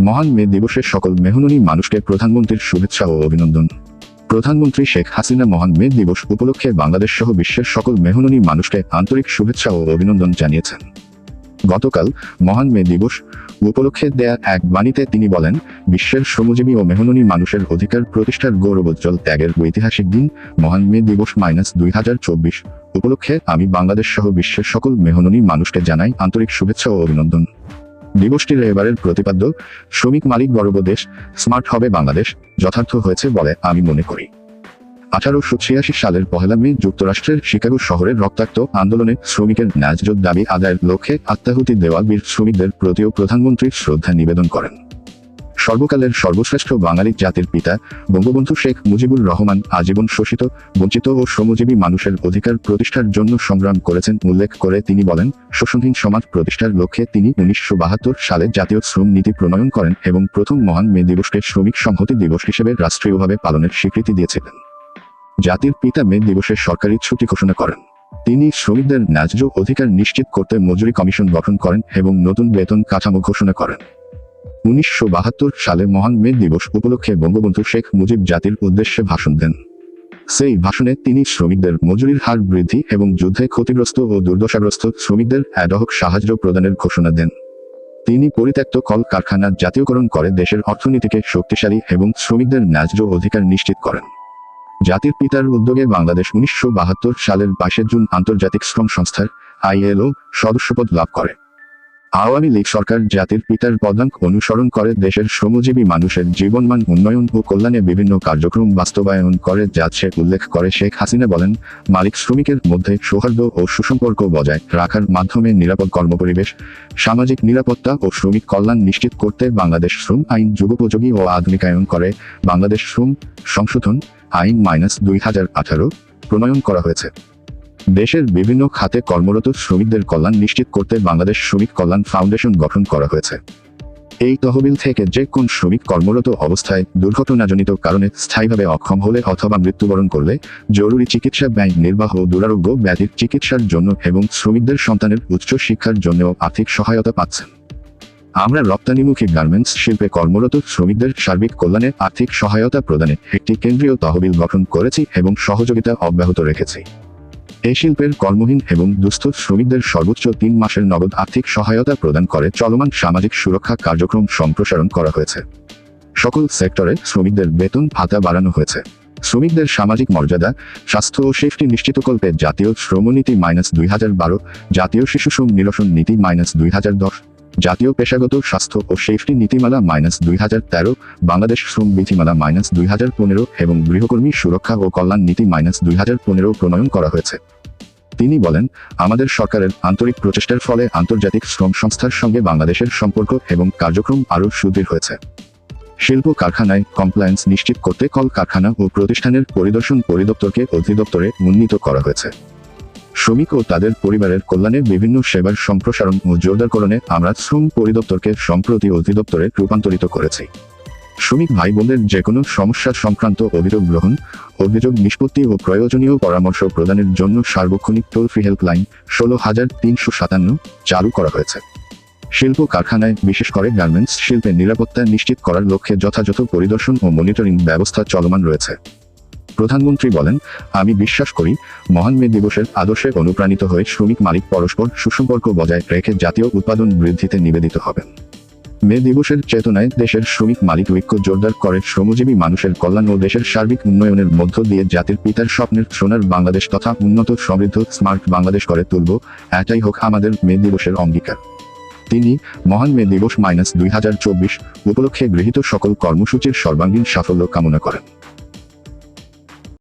মহান মে দিবসের সকল মেহননী মানুষকে প্রধানমন্ত্রীর শুভেচ্ছা ও অভিনন্দন। প্রধানমন্ত্রী শেখ হাসিনা মহান মে দিবস উপলক্ষে বাংলাদেশ সহ বিশ্বের সকল মেহননী মানুষকে আন্তরিক শুভেচ্ছা ও অভিনন্দন জানিয়েছেন। গতকাল মহান মে দিবস উপলক্ষে দেয়া এক বাণীতে তিনি বলেন, বিশ্বের শ্রমজীবী ও মেহননী মানুষের অধিকার প্রতিষ্ঠার গৌরবোজ্জ্বল ত্যাগের ঐতিহাসিক দিন মহান মে দিবস মাইনাস দুই হাজার চব্বিশ উপলক্ষে আমি বাংলাদেশ সহ বিশ্বের সকল মেহননী মানুষকে জানাই আন্তরিক শুভেচ্ছা ও অভিনন্দন। দিবসটির এবারের প্রতিপাদ্য, শ্রমিক মালিক গর্ব দেশ, স্মার্ট হবে বাংলাদেশ যথার্থ হয়েছে বলে আমি মনে করি। আঠারোশো ছিয়াশি সালের পহেলা মে যুক্তরাষ্ট্রের শিকাগো শহরের রক্তাক্ত আন্দোলনে শ্রমিকের ন্যায্য দাবি আদায়ের লক্ষ্যে আত্মাহুতি দেওয়া বীর শ্রমিকদের প্রতিও প্রধানমন্ত্রী শ্রদ্ধা নিবেদন করেন। সর্বকালের সর্বশ্রেষ্ঠ বাঙালি জাতির পিতা, বঙ্গবন্ধু শেখ মুজিবুর রহমান আজীবন শোষিত, বঞ্চিত ও শ্রমজীবী মানুষের অধিকার প্রতিষ্ঠার জন্য সংগ্রাম করেছেন উল্লেখ করে তিনি বলেন, শোষণহীন সমাজ প্রতিষ্ঠার লক্ষ্যে তিনি উনিশশো বাহাত্তর সালে জাতীয় শ্রম নীতি প্রণয়ন করেন এবং প্রথম মহান মে দিবসকে শ্রমিক সংহতি দিবস হিসেবে রাষ্ট্রীয়ভাবে পালনের স্বীকৃতি দিয়েছিলেন। জাতির পিতা মে দিবসে সরকারি ছুটি ঘোষণা করেন। তিনি শ্রমিকদের ন্যায্য অধিকার নিশ্চিত করতে মজুরি কমিশন গঠন করেন এবং নতুন বেতন কাঠামো ঘোষণা করেন। উনিশশো বাহাত্তর সালে মহান মে দিবস উপলক্ষে বঙ্গবন্ধু শেখ মুজিব জাতির উদ্দেশ্যে ভাষণ দেন। সেই ভাষণে তিনি শ্রমিকদের মজুরির হার বৃদ্ধি এবং যুদ্ধে ক্ষতিগ্রস্ত ও দুর্দশাগ্রস্ত শ্রমিকদের অ্যাডহক সাহায্য প্রদানের ঘোষণা দেন। তিনি পরিত্যক্ত কল কারখানা জাতীয়করণ করে দেশের অর্থনীতিকে শক্তিশালী এবং শ্রমিকদের ন্যায্য অধিকার নিশ্চিত করেন। জাতির পিতার উদ্যোগে বাংলাদেশ উনিশশো বাহাত্তর সালের বাইশে জুন আন্তর্জাতিক শ্রম সংস্থার আইএলও সদস্যপদ লাভ করে। আওয়ামী লীগ সরকার জাতির পিতার পদাঙ্ক অনুসরণ করে দেশের শ্রমজীবী মানুষের জীবনমান উন্নয়ন ও কল্যাণে বিভিন্ন কার্যক্রম বাস্তবায়ন করে, যা যাচ্ছে উল্লেখ করে শেখ হাসিনা বলেন, মালিক শ্রমিকের মধ্যে সৌহার্দ্য ও সুসম্পর্ক বজায় রাখার মাধ্যমে নিরাপদ কর্মপরিবেশ, সামাজিক নিরাপত্তা ও শ্রমিক কল্যাণ নিশ্চিত করতে বাংলাদেশ শ্রম আইন যুগোপযোগী ও আধুনিকায়ন করে। বাংলাদেশ শ্রম সংশোধন আইন মাইনাস দুই হাজার আঠারো প্রণয়ন করা হয়েছে। দেশের বিভিন্ন খাতে কর্মরত শ্রমিকদের কল্যাণ নিশ্চিত করতে বাংলাদেশ শ্রমিক কল্যাণ ফাউন্ডেশন গঠন করা হয়েছে। এই তহবিল থেকে যে কোন শ্রমিক কর্মরত অবস্থায় দুর্ঘটনাজনিত কারণে স্থায়ীভাবে অক্ষম হলে অথবা মৃত্যুবরণ করলে জরুরি চিকিৎসা ব্যয় নির্বাহ দুরারোগ্য ব্যাধির চিকিৎসার জন্য এবং শ্রমিকদের সন্তানের উচ্চ শিক্ষার জন্যও আর্থিক সহায়তা পাচ্ছেন। আমরা রপ্তানিমুখী গার্মেন্টস শিল্পে কর্মরত শ্রমিকদের সার্বিক কল্যাণে আর্থিক সহায়তা প্রদানে একটি কেন্দ্রীয় তহবিল গঠন করেছি এবং সহযোগিতা অব্যাহত রেখেছি। এই শিল্পের কর্মহীন এবং দুস্থ শ্রমিকদের সর্বোচ্চ তিন মাসের নগদ আর্থিক সহায়তা প্রদান করে চলমান সামাজিক সুরক্ষা কার্যক্রম সম্প্রসারণ করা হয়েছে। সকল সেক্টরে শ্রমিকদের বেতন ভাতা বাড়ানো হয়েছে। শ্রমিকদের সামাজিক মর্যাদা, স্বাস্থ্য ও সেফটি নিশ্চিতকল্পে জাতীয় শ্রমনীতি মাইনাস দুই হাজার বারো, জাতীয় শিশু শ্রম নিরসন নীতি মাইনাস দুই হাজার দশ, জাতীয় পেশাগত স্বাস্থ্য ও সেফটি নীতিমালা মাইনাস দুই হাজার তেরো, বাংলাদেশ শ্রম বিধিমালা মাইনাস দুই হাজার পনেরো এবং গৃহকর্মী সুরক্ষা ও কল্যাণ নীতি মাইনাস দুই হাজার পনেরো প্রণয়ন করা হয়েছে। তিনি বলেন, আমাদের সরকারের আন্তরিক প্রচেষ্টার ফলে আন্তর্জাতিক শ্রম সংস্থার সঙ্গে বাংলাদেশের সম্পর্ক এবং কার্যক্রম আরও সুদৃঢ় হয়েছে। শিল্প কারখানায় কমপ্লায়েন্স নিশ্চিত করতে কল কারখানা ও প্রতিষ্ঠানের পরিদর্শন পরিদপ্তরকে অধিদপ্তরে উন্নীত করা হয়েছে। শ্রমিক ও তাদের পরিবারের কল্যাণে বিভিন্ন সেবার সম্প্রসারণ ও জোরদারকরণে আমরা শ্রম পরিদপ্তরকে সম্প্রতি অধিদপ্তরে রূপান্তরিত করেছি। শ্রমিক ভাই বোনদের যে কোনো সমস্যা সংক্রান্ত অভিযোগ গ্রহণ, অভিযোগ নিষ্পত্তি ও প্রয়োজনীয় পরামর্শ প্রদানের জন্য সার্বক্ষণিক টোল ফ্রি হেল্পলাইন ষোলো হাজার তিনশো সাতান্ন চালু করা হয়েছে। শিল্প কারখানায়, বিশেষ করে গার্মেন্টস শিল্পে নিরাপত্তা নিশ্চিত করার লক্ষ্যে যথাযথ পরিদর্শন ও মনিটরিং ব্যবস্থা চলমান রয়েছে। প্রধানমন্ত্রী বলেন, আমি বিশ্বাস করি, মহান মে দিবসের আদর্শে অনুপ্রাণিত হয়ে শ্রমিক মালিক পরস্পর সুসম্পর্ক বজায় রেখে জাতীয় উৎপাদন বৃদ্ধিতে নিবেদিত হবেন। মে দিবসের চেতনায় দেশের শ্রমিক মালিক ঐক্য জোরদার করে শ্রমজীবী মানুষের কল্যাণ ও দেশের সার্বিক উন্নয়নের মধ্য দিয়ে জাতির পিতার স্বপ্নের সোনার বাংলাদেশ তথা উন্নত সমৃদ্ধ স্মার্ট বাংলাদেশ করে তুলব, এটাই হোক আমাদের মে দিবসের অঙ্গীকার। তিনি মহান মে দিবস মাইনাস দুই হাজার চব্বিশ উপলক্ষে গৃহীত সকল কর্মসূচির সর্বাঙ্গীন সাফল্য কামনা করেন।